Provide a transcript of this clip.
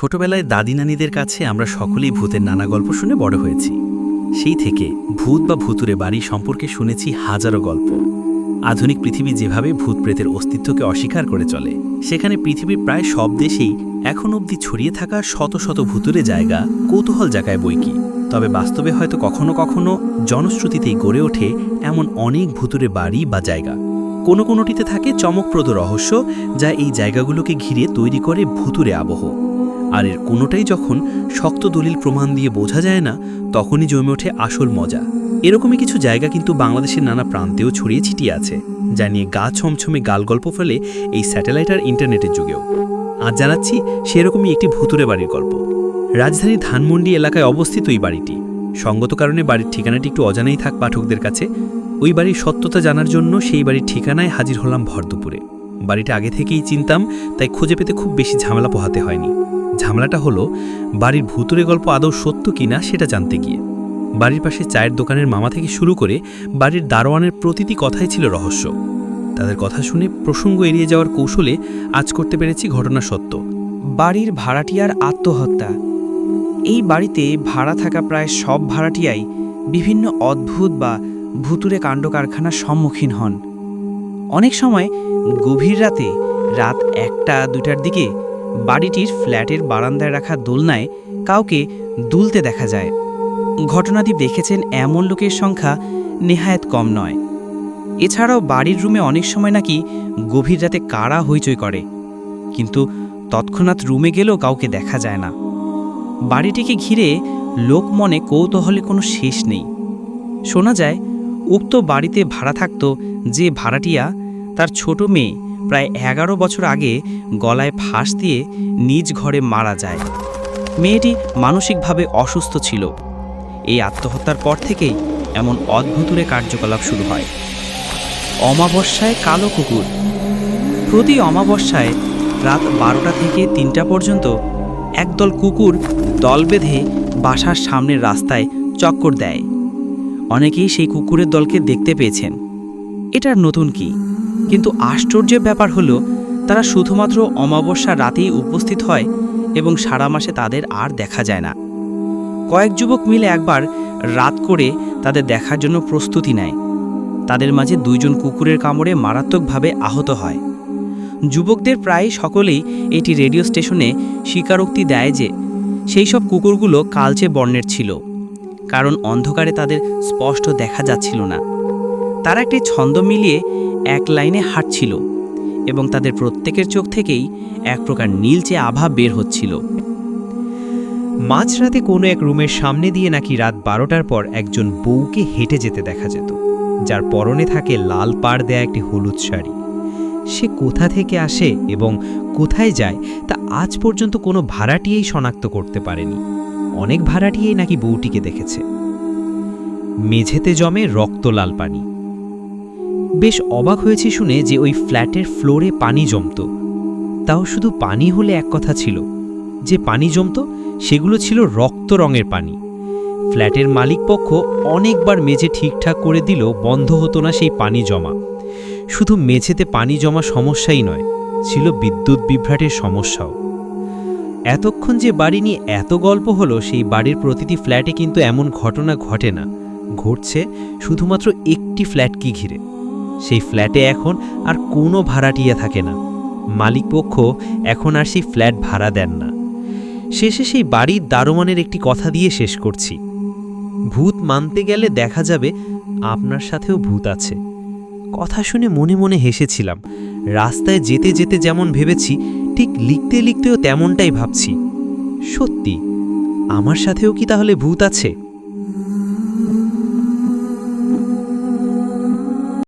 ছোটবেলায় দাদি নানিদের কাছে আমরা সকলেই ভূতের নানা গল্প শুনে বড় হয়েছি। সেই থেকে ভূত বা ভূতুরে বাড়ি সম্পর্কে শুনেছি হাজারো গল্প। আধুনিক পৃথিবী যেভাবে ভূত প্রেতের অস্তিত্বকে অস্বীকার করে চলে, সেখানে পৃথিবীর প্রায় সব দেশেই এখন অবধি ছড়িয়ে থাকা শত শত ভূতুরে জায়গা কৌতূহল জায়গায় বইকি তবে বাস্তবে হয়তো কখনো কখনো জনশ্রুতিতেই গড়ে ওঠে এমন অনেক ভূতুরে বাড়ি বা জায়গা। কোনো কোনোটিতে থাকে চমকপ্রদ রহস্য যা এই জায়গাগুলোকে ঘিরে তৈরি করে ভুতুরে আবহ। আর এর কোনোটাই যখন শক্ত দলিল প্রমাণ দিয়ে বোঝা যায় না, তখনই জমে ওঠে আসল মজা। এরকমই কিছু জায়গা কিন্তু বাংলাদেশের নানা প্রান্তেও ছড়িয়ে ছিটিয়ে আছে, যা নিয়ে গা ছমছমে গাল গল্প ফেলে এই স্যাটেলাইট আর ইন্টারনেটের যুগেও। আজ জানাচ্ছি সেরকমই একটি ভুতুরে বাড়ির গল্প। রাজধানীর ধানমন্ডি এলাকায় অবস্থিত এই বাড়িটি। সঙ্গত কারণে বাড়ির ঠিকানাটি একটু অজানাই থাক পাঠকদের কাছে। ওই বাড়ির সত্যতা জানার জন্য সেই বাড়ির ঠিকানায় হাজির হলাম ভর দুপুরে বাড়িটা আগে থেকেই চিনতাম, তাই খুঁজে পেতে খুব বেশি ঝামেলা পোহাতে হয়নি। ঝামেলাটা হলো, বাড়ির ভূতুরে গল্প আদৌ সত্য কিনা সেটা জানতে গিয়ে। বাড়ির পাশে চায়ের দোকানের মামা থেকে শুরু করে বাড়ির দারোয়ানের প্রতিটি কথাই ছিল রহস্য। তাদের কথা শুনে প্রসঙ্গ এড়িয়ে যাওয়ার কৌশলে আজ করতে পেরেছি ঘটনা সত্য। বাড়ির ভাড়াটিয়ার আত্মহত্যা। এই বাড়িতে ভাড়া থাকা প্রায় সব ভাড়াটিয়াই বিভিন্ন অদ্ভুত বা ভুতুরে কাণ্ড কারখানার সম্মুখীন হন। অনেক সময় গভীর রাতে রাত একটা দুটার দিকে বাড়িটির ফ্ল্যাটের বারান্দায় রাখা দোলনায় কাউকে দুলতে দেখা যায়। ঘটনাটি দেখেছেন এমন লোকের সংখ্যা নেহায়েত কম নয়। এছাড়াও বাড়ির রুমে অনেক সময় নাকি গভীর রাতে কারা হইচই করে, কিন্তু তৎক্ষণাৎ রুমে গেলেও কাউকে দেখা যায় না। বাড়িটিকে ঘিরে লোক মনে কৌতূহলে কোনো শেষ নেই। শোনা যায়, উক্ত বাড়িতে ভাড়া থাকত যে ভাড়াটিয়া তার ছোট মেয়ে প্রায় এগারো বছর আগে গলায় ফাঁস দিয়ে নিজ ঘরে মারা যায়। মেয়েটি মানসিকভাবে অসুস্থ ছিল। এই আত্মহত্যার পর থেকেই এমন অদ্ভুতুরে কার্যকলাপ শুরু হয়। অমাবস্যায় কালো কুকুর। প্রতি অমাবস্যায় রাত বারোটা থেকে তিনটা পর্যন্ত একদল কুকুর দল বেঁধে বাসার সামনের রাস্তায় চক্কর দেয়। অনেকেই সেই কুকুরের দলকে দেখতে পেয়েছেন। এটার নতুন কি? কিন্তু আশ্চর্যের ব্যাপার হলো, তারা শুধুমাত্র অমাবস্যা রাতেই উপস্থিত হয় এবং সারা মাসে তাদের আর দেখা যায় না। কয়েক যুবক মিলে একবার রাত করে তাদের দেখার জন্য প্রস্তুতি নেয়। তাদের মাঝে দুইজন কুকুরের কামড়ে মারাত্মকভাবে আহত হয়। যুবকদের প্রায় সকলেই এটি রেডিও স্টেশনে স্বীকারোক্তি দেয় যে, সেই সব কুকুরগুলো কালচে বর্ণের ছিল, কারণ অন্ধকারে তাদের স্পষ্ট দেখা যাচ্ছিল না। তারা একটি ছন্দ মিলিয়ে এক লাইনে হাঁটছিল এবং তাদের প্রত্যেকের চোখ থেকেই এক প্রকার নীলচে আভা বের হচ্ছিল। মাঝরাতে কোনো এক রুমের সামনে দিয়ে নাকি রাত বারোটার পর একজন বউকে হেঁটে যেতে দেখা যেত, যার পরনে থাকে লাল পাড় দেয়া একটি হলুদ শাড়ি। সে কোথা থেকে আসে এবং কোথায় যায় তা আজ পর্যন্ত কোনো ভাড়াটিয়েই শনাক্ত করতে পারেনি। অনেক ভাড়াটিয়েই নাকি বউটিকে দেখেছে। মেঝেতে জমে রক্ত লাল পানি। বেশ অবাক হয়েছি শুনে যে ওই ফ্ল্যাটের ফ্লোরে পানি জমত। তাও শুধু পানি হলে এক কথা ছিল। যে পানি জমত, সেগুলো ছিল রক্ত রঙের পানি। ফ্ল্যাটের মালিকপক্ষ অনেকবার মেঝে ঠিকঠাক করে দিল, বন্ধ হতো না সেই পানি জমা। শুধু মেঝেতে পানি জমা সমস্যাই নয়, ছিল বিদ্যুৎ বিভ্রাটের সমস্যাও। এতক্ষণ যে বাড়ি নিয়ে এত গল্প হলো, সেই বাড়ির প্রতিটি ফ্ল্যাটে কিন্তু এমন ঘটনা ঘটে না। ঘটছে শুধুমাত্র একটি ফ্ল্যাটকে ঘিরে। সেই ফ্ল্যাটে এখন আর কোনো ভাড়াটিয়া থাকে না। মালিকপক্ষ এখন আর সেই ফ্ল্যাট ভাড়া দেন না। শেষে সেই বাড়ির দারোয়ানের একটি কথা দিয়ে শেষ করছি। ভূত মানতে গেলে দেখা যাবে আপনার সাথেও ভূত আছে। কথা শুনে মনে মনে হেসেছিলাম। রাস্তায় যেতে যেতে যেমন ভেবেছি, ঠিক লিখতে লিখতেও তেমনটাই ভাবছি। সত্যি, আমার সাথেও কি তাহলে ভূত আছে?